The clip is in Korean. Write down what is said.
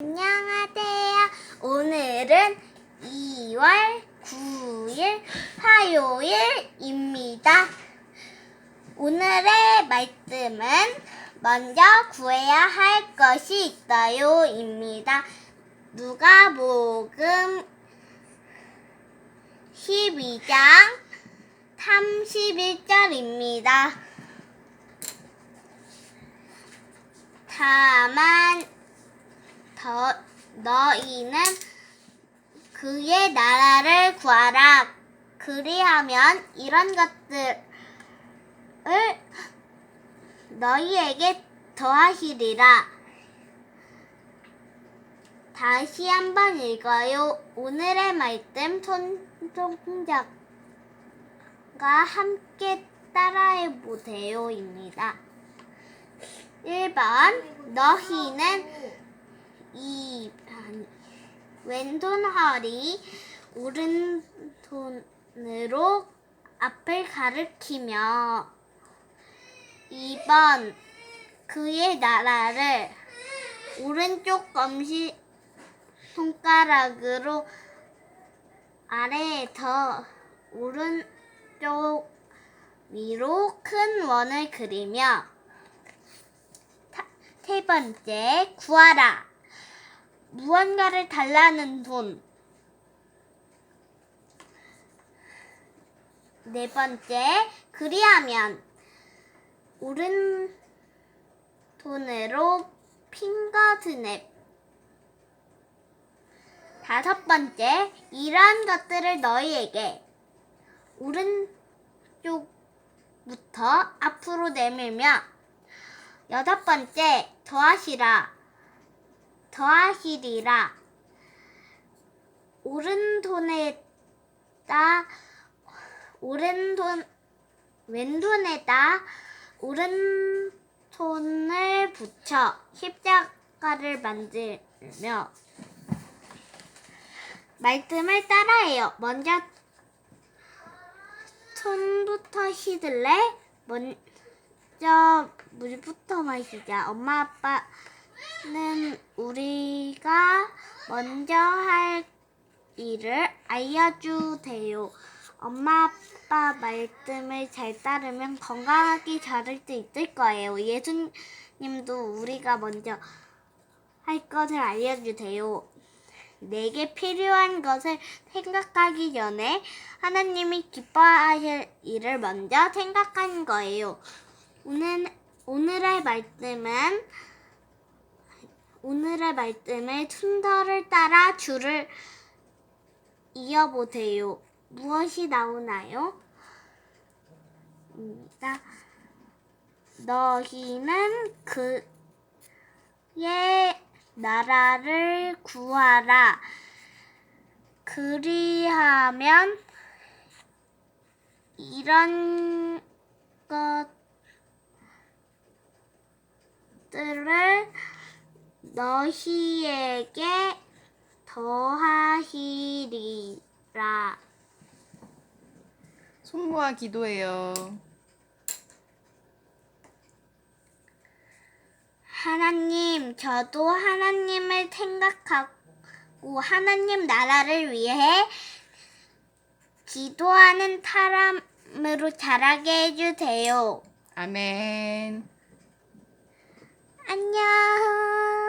안녕하세요. 오늘은 2월 9일 화요일입니다. 오늘의 말씀은 먼저 구해야 할 것이 있어요입니다. 누가복음 12장 31절입니다. 다만 더, 너희는 그의 나라를 구하라. 그리하면 이런 것들을 너희에게 더하시리라. 다시 한번 읽어요. 오늘의 말씀 손동작과 함께 따라해 보세요입니다. 1번 너희는 이 아니, 왼손 허리 오른손으로 앞을 가리키며 2번 그의 나라를 오른쪽 검지 손가락으로 아래에서 오른쪽 위로 큰 원을 그리며 타- 세 번째 구하라 무언가를 달라는 돈. 네 번째, 그리하면 오른 돈으로 핑거 스냅. 다섯 번째, 이러한 것들을 너희에게 오른쪽부터 앞으로 내밀며 여섯 번째, 더하시라. 더하시리라. 오른손에다 오른손 왼손에다 오른손을 붙여 십자가를 만들며 말씀을 따라해요. 먼저 손부터 씻을래? 먼저 물부터 마시자. 엄마 아빠 는 우리가 먼저 할 일을 알려주세요. 엄마 아빠 말씀을 잘 따르면 건강하게 자랄 수 있을 거예요. 예수님도 우리가 먼저 할 것을 알려주세요. 내게 필요한 것을 생각하기 전에 하나님이 기뻐하실 일을 먼저 생각하는 거예요. 오늘, 오늘의 말씀은 오늘의 말씀을 순서를 따라 줄을 이어보세요. 무엇이 나오나요? 입니다. 너희는 그의 나라를 구하라. 그리하면 이런 것들을 너희에게 더하시리라. 손 모아 기도해요. 하나님, 저도 하나님을 생각하고 하나님 나라를 위해 기도하는 사람으로 자라게 해주세요. 아멘. 안녕.